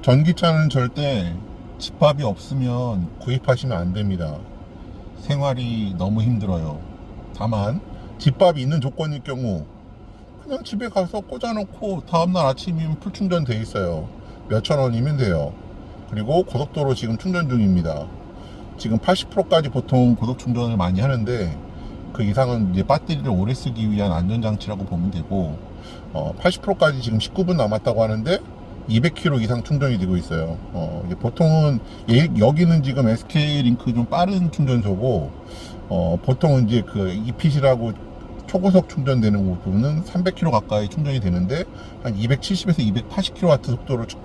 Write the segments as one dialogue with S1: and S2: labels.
S1: 전기차는 절대 집밥이 없으면 구입하시면 안 됩니다. 생활이 너무 힘들어요. 다만 집밥이 있는 조건일 경우 그냥 집에 가서 꽂아놓고 다음날 아침이면 풀 충전 돼 있어요. 몇천 원이면 돼요. 그리고 고속도로 지금 충전 중입니다. 지금 80%까지 보통 고속 충전을 많이 하는데 그 이상은 이제 배터리를 오래 쓰기 위한 안전장치라고 보면 되고 어, 80%까지 지금 19분 남았다고 하는데 200km 이상 충전이 되고 있어요. 어, 보통은 예- 여기는 지금 SK 링크 좀 빠른 충전소고 어, 보통은 이제 그 EPC라고 초고속 충전되는 부분은 300km 가까이 충전이 되는데 한 270에서 280kW 속도로 추-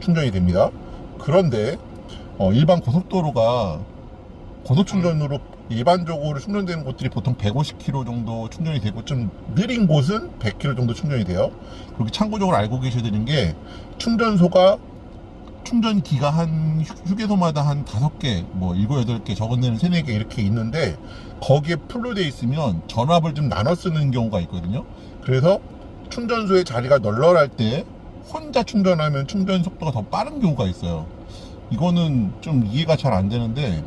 S1: 충전이 됩니다. 그런데 어, 일반 고속도로가 고속 충전으로 일반적으로 충전되는 곳들이 보통 150km 정도 충전이 되고 좀 느린 곳은 100km 정도 충전이 돼요. 그리고 참고적으로 알고 계셔야 되는 게 충전소가 충전기가 한 휴- 휴게소마다 한 다섯 개, 뭐 일곱 여덟 개, 적은 데는 세네 개 이렇게 있는데 거기에 풀로 돼 있으면 전압을 좀 나눠 쓰는 경우가 있거든요. 그래서 충전소의 자리가 널널할 때 혼자 충전하면 충전 속도가 더 빠른 경우가 있어요. 이거는 좀 이해가 잘 안 되는데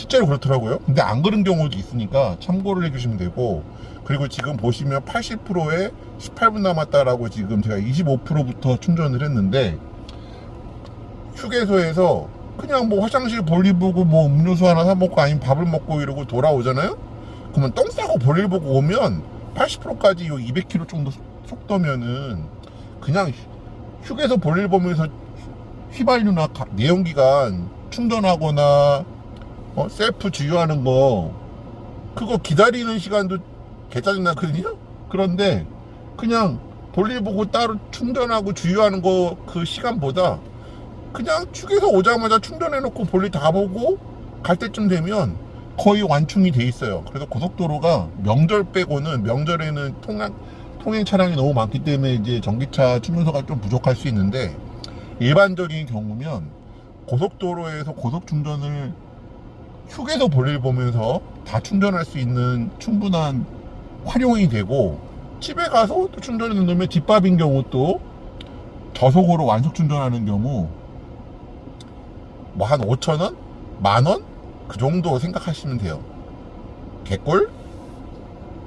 S1: 실제로 그렇더라고요. 근데 안 그런 경우도 있으니까 참고를 해주시면 되고 그리고 지금 보시면 80%에 18분 남았다라고 지금 제가 25%부터 충전을 했는데 휴게소에서 그냥 뭐 화장실 볼일 보고 뭐 음료수 하나 사 먹고 아니면 밥을 먹고 이러고 돌아오잖아요. 그러면 똥 싸고 볼일 보고 오면 80%까지 요 200km 정도 속- 속도면은 그냥 휴- 휴게소 볼일 보면서 휘발유나 가- 내연기관 충전하거나 어, 셀프 주유하는 거 그거 기다리는 시간도 개짜증 나거든요. 그런데 그냥 볼일 보고 따로 충전하고 주유하는 거 그 시간보다 그냥 휴게소 오자마자 충전해놓고 볼일 다 보고 갈 때쯤 되면 거의 완충이 돼 있어요. 그래서 고속도로가 명절 빼고는 명절에는 통행, 통행 차량이 너무 많기 때문에 이제 전기차 충전소가 좀 부족할 수 있는데 일반적인 경우면 고속도로에서 고속 충전을 휴게소 볼일 보면서 다 충전할 수 있는 충분한 활용이 되고 집에 가서 또 충전해 놓으면 집밥인 경우 또 저속으로 완속 충전하는 경우 뭐 한 5천 원? 만 원? 그 정도 생각하시면 돼요. 개꿀?